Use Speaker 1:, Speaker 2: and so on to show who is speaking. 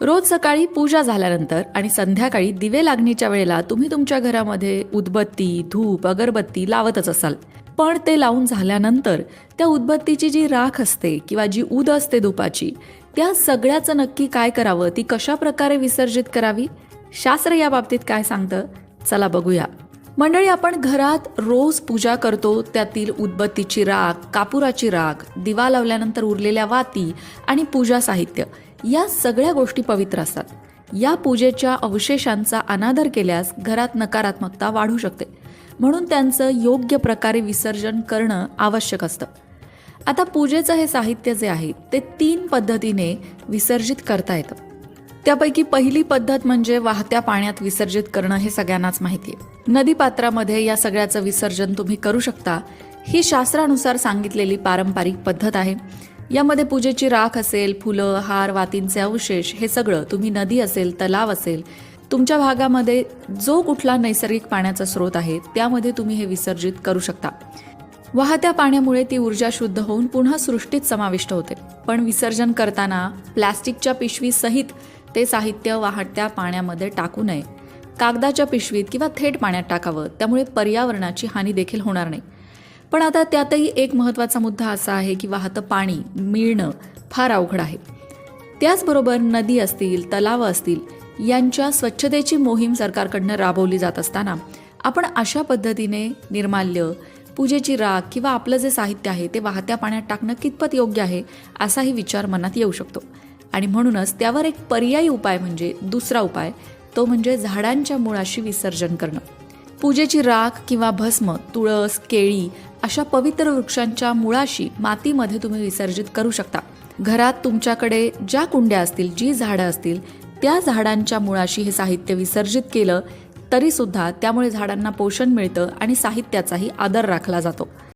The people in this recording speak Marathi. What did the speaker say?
Speaker 1: रोज सकाळी पूजा झाल्यानंतर आणि संध्याकाळी दिवे लागणीच्या वेळेला तुम्ही तुमच्या घरामध्ये उदबत्ती धूप अगरबत्ती लावतच असाल. पण ते लावून झाल्यानंतर त्या उदबत्तीची जी राख असते किंवा जी उद असते धुपाची त्या सगळ्याचं नक्की काय करावं? ती कशा प्रकारे विसर्जित करावी? शास्त्र या बाबतीत काय सांगतं? चला बघूया. मंडळी आपण घरात रोज पूजा करतो त्यातील उदबत्तीची राख कापुराची राख दिवा लावल्यानंतर उरलेल्या वाती आणि पूजा साहित्य. या सगळ्या गोष्टी पवित्र असतात. या पूजेच्या अवशेषांचा अनादर केल्यास घरात नकारात्मकता वाढू शकते. म्हणून त्यांचं योग्य प्रकारे विसर्जन करणं आवश्यक असतं. आता पूजेचं हे साहित्य जे आहे ते तीन पद्धतीने विसर्जित करता येतं. त्यापैकी पहिली पद्धत म्हणजे वाहत्या पाण्यात विसर्जित करणं हे सगळ्यांनाच माहिती आहे नदीपात्रामध्ये या सगळ्याचं विसर्जन तुम्ही करू शकता. ही शास्त्रानुसार सांगितलेली पारंपरिक पद्धत आहे. यामध्ये पूजेची राख असेल फुलं हार वातींचे अवशेष हे सगळं तुम्ही नदी असेल तलाव असेल तुमच्या भागामध्ये जो कुठला नैसर्गिक पाण्याचा स्रोत आहे त्यामध्ये तुम्ही हे विसर्जित करू शकता. वाहत्या पाण्यामुळे ती ऊर्जा शुद्ध होऊन पुन्हा सृष्टीत समाविष्ट होते. पण विसर्जन करताना प्लॅस्टिकच्या पिशवी सहित ते साहित्य वाहत्या पाण्यामध्ये टाकू नये. कागदाच्या पिशवीत किंवा थेट पाण्यात टाकावं त्यामुळे पर्यावरणाची हानी देखील होणार नाही. पण आता त्यातही एक महत्त्वाचा मुद्दा असा आहे की वाहतं पाणी मिळणं फार अवघड आहे. त्याचबरोबर नदी असतील तलावं असतील यांच्या स्वच्छतेची मोहीम सरकारकडनं राबवली जात असताना आपण अशा पद्धतीने निर्माल्य पूजेची राख किंवा आपलं जे साहित्य आहे ते वाहत्या पाण्यात टाकणं कितपत योग्य आहे असाही विचार मनात येऊ शकतो. आणि म्हणूनच त्यावर एक पर्यायी उपाय म्हणजे दुसरा उपाय तो म्हणजे झाडांच्या मुळाशी विसर्जन करणं. पूजेची राख किंवा भस्म तुळस केळी अशा पवित्र वृक्षांच्या मुळाशी मातीमध्ये तुम्ही विसर्जित करू शकता. घरात तुमच्याकडे ज्या कुंड्या असतील जी झाडं असतील त्या झाडांच्या मुळाशी हे साहित्य विसर्जित केलं तरीसुद्धा त्यामुळे झाडांना पोषण मिळतं आणि साहित्याचाही आदर राखला जातो.